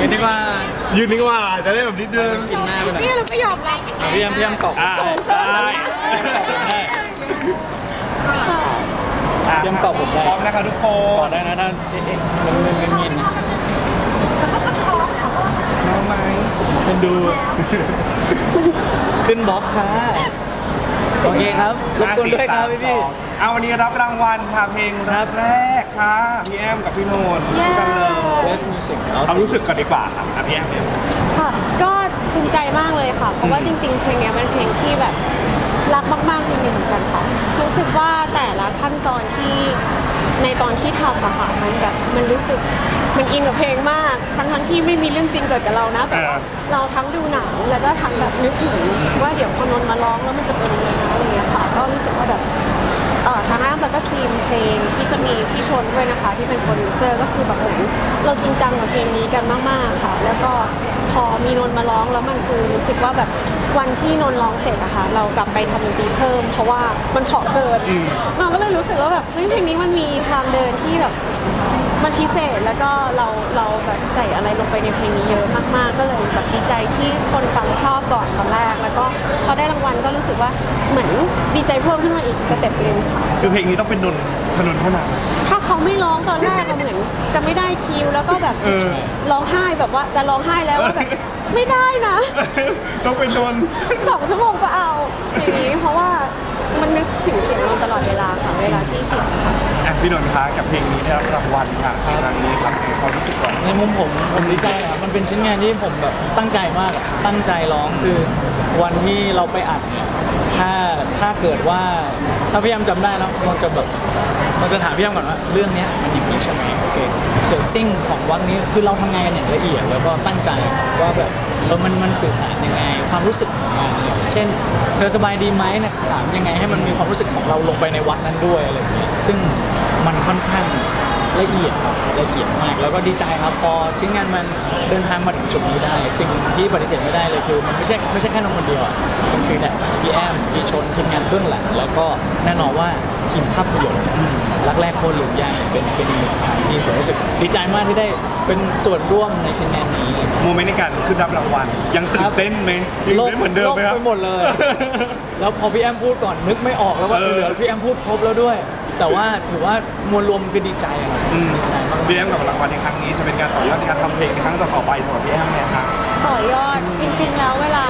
ยืนดีกว่ายืนดีกว่าจะได้แบบนิดนึงกินหน้าไปหน่อยนี่เราก็ยอมรับอะพี่แอมพี่แอมตอบอ่าได้ได้ตอบผมได้อะยังตอบผมได้พร้อมนะคะทุกคก่อนนได้นะถ้าเอ๊ะเอ๊ะมันมันมันเงียบนะน้องไหมเป็นดู ขึ้นบล็อกค่ะ โอเคครับรบกวนด้วยครับพี่พี่ เอาวันนี้รับรางวัลค่ะเพลงครับแรกค่ะพี่แอมกับพี่โนนท์เย้กันเลย Best Music เอาเอารู้สึกก่อนดีกว่าครับอะพี่แอมเนี่ยค่ะก็ภูมิใจมากเลยค่ะ เพราะว่าจริง ๆ เพลงเนี้ยเป็นเพลงที่แบบรักมากๆเพลงหนึงเหมือนกันค่ะ รู้สึกว่าแต่ละขั้นตอนที่ในตอนที่ทำอะค่ะมันแบบมันรู้สึกมันอินกับเพลงมากทั้งๆที่ไม่มีเรื่องจริงเกิดกับเรานะแต่ว่าเราทั้งดูหนังแล้วก็ทั้งแบบนึกถึงว่าเดี๋ยวพอนนท์มาร้องแล้วมันจะเป็นยังไง ก็รู้สึกว่าแบบเอ่อทางอ้านแล้วก็ทีมเพลงที่จะมีพี่ชนด้วยนะคะ ที่เป็นโปรดิวเซอร์ก็คือแบบเหมือนเราจริงจังกับเพลงนี้กันมากๆค่ะ แล้วก็พอมีนนท์มาร้องแล้วมันคือรู้สึกว่าแบบวันที่นนท์ร้องเสร็จอะค่ะเรากลับไปทำดนตรีเพิ่ม เพราะว่ามันเพราะเกินเราก็เลยรู้สึกว่าแบบเฮ้ยเพลงนี้มันมีทางเดินที่แบบมันพิเศษแล้วก็เราเราแบบใส่อะไรลงไปในเพลงนี้เยอะมากๆ ก็เลยแบบดีใจที่คนฟังชอบก่อนตอนแรก แล้วก็พอได้รางวัลก็รู้สึกว่าเหมือนดีใจเพิ่มขึ้นมาอีกสเต็ปหนึงค่ะ คือเพลงนี้ต้องเป็นนนท์ธนนท์เท่านั้น ถ้าเขาไม่ร้องตอนแรกก็เหมือนจะไม่ได้คิวแล้วก็แบบเออ ร้องไห้แบบว่าจะร้องไห้แล้วว่าแบบ ไม่ได้นะ ต้องเป็นนนท์สองชั่วโมงก็เอาอย่างนี้เพราะว่ามันนึกถึงเสียงนนท์ตลอดเวลาค่ะเวลาที่เขียนค่ะอะพี่นนท์คะกับเพลงนี้ได้รับรางวัลค่ะในครั้งนี้ครับความรู้สึกก่อนในมุมผมผมดีใจครับมันเป็นชิ้นงานที่ผมแบบตั้งใจมากอะตั้งใจร้องคือวันที่เราไปอัดเนี่ย ถ้าถ้าเกิดว่าถ้าพี่แอมจำได้เนะมันจะแบบมันจะถามพี่แอมก่อนว่า เรื่องเนี้ยมันอย่างนี้ใช่ไหมโอเคเฟซซิ่งของวักนี้คือเราทำงานกันอย่างละเอียด แล้วก็ตั้งใจว่าแบบเออมันมันสื่อสารยังไง ความรู้สึกของงานเนี่ยเช่นเธอสบายดีไหมเนี่ยถามยังไงให้มันมีความรู้สึกของเราลงไปในวักนั้นด้วยอะไรอย่างเงี้ยซึ่งมันค่อนข้าง ละเอียดครับละเอียดมาก แล้วก็ดีใจครับพอชิ้นงานมันเดินทางมาถึงจุดนี้ได้ สิ่งที่ปฏิเสธไม่ได้เลยคือ มันไม่ใช่ไม่ใช่แค่น้องคนเดียวอะมันคือแต่ พี่แอมพี่ชนทีมงานเบื้องหลัง แล้วก็แน่นอนว่าทีมภาพยนตร์รักแรกคนหลุมยางเป็นเป็นอีกหนึ่งงาที่ผมรู้สึกดีใจมากที่ได้เป็นส่วนร่วมในชิ้นงานนี้ โมเมนต์ในการขึ้นรับรางวัล ยังตื่นเต้นไหมยังโลกเต้นเหมือนเดิมไหมครับ โลกไปหมดเลย แล้วพอพี่แอมพูดก่อนนึกไม่ออกแล้วว่าเออ เหลือพี่แอมพูดครบแล้วด้วย แต่ว่าถือว่ามวลรวมคือดีใจอะครับอืมดีใจมากพี่แอมกับรางวัลในครั้งนี้จะเป็นการต่อยอดในการทำเพลงในครั้งต่อๆไปสำหรับพี่แอมเนี่ยครับ ต่อยอดจริงๆแล้วเวลา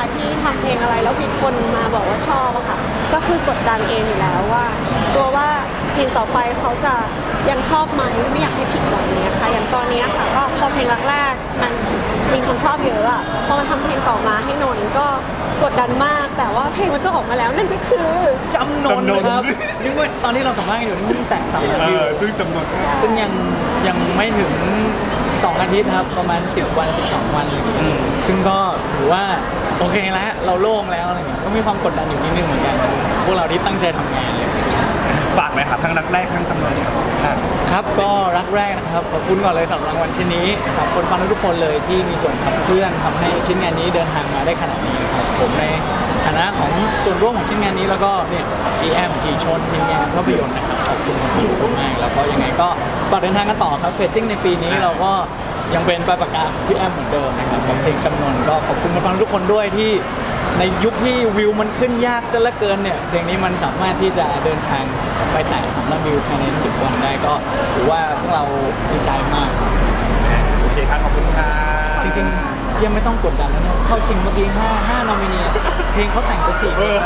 ที่ทำเพลงอะไรแล้วมีคนมาบอกว่าชอบอะค่ะ ก็คือกดดันเองอยู่แล้วว่า ตัวว่าเพลงต่อไปเขาจะยังชอบไหมไม่อยากให้ผิดหวังเนี้ยค่ะอย่างตอนเนี้ยค่ะก็พอเพลงแรกๆมันมีคนชอบเยอะอะพอมาทำเพลงต่อมาให้นนท์ก็กดดันมาก แต่ว่าเพลงมันก็ออกมาแล้วนั่นก็คือจำนนจำนนครับนึกว่าตอนที่เราสัมภาษณ์กันอยู่นี่มันแตะสามเอนาทีอซึ่งจำนวนซึ่งยังยังไม่ถึง 2 อาทิตย์ครับ ประมาณ 10 วัน 12 วันอะไรอย่างเงี้ยซึ่งก็ถือว่า โอเคแล้วเราโล่งแล้วอะไรเงี้ยก็มีความกดดันอยู่นิดนึงเหมือนกันพวกเราที่ตั้งใจทำงานเลย ฝากหน่อยครับทั้งรักแรกทั้งจำนวนครับอะครับก็รักแรกนะครับขอบคุณก่อนเลยสำหรับรางวัลชิ้นนี้ขอบคุณฟังทุกๆคนเลยที่มีส่วนขับเคลื่อนทำให้ชิ้นงานนี้เดินทางมาได้ขนาดนี้ครับผมในฐานะของส่วนร่วมของชิ้นงานนี้แล้วก็เนี่ย EM อีชนทีมงานภาพยนตร์นะครับขอบคุณทุกคนมากแล้วก็ยังไงก็ฝากเดินทางกันต่อครับเฟซซิ่งในปีนี้เราก็ ยังเป็นปลายปากกาของพี่แอมเหมือนเดิมนะครับกับเพลงจำนวนก็ขอบคุณผู้ฟังทุกคนด้วยที่ในยุคที่วิวมันขึ้นยากซะเหลือเกินเนี่ยเพลงนี้มันสามารถที่จะเดินทางไปแตะสามล้านวิวภายใน 10 วันได้ก็ถือว่าพวกเราดีใจมากโอเคครับขอบคุณครับจริงๆยังไม่ต้องกดดันแล้วเนี่ยเข้าชิงเมื่อกี้5 5นอมินีเพลงเขาแต่งไปสี่เออ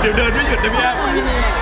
เดี๋ยวเดินไม่หยุดนะพี่แอม นอมินีเดี๋ยว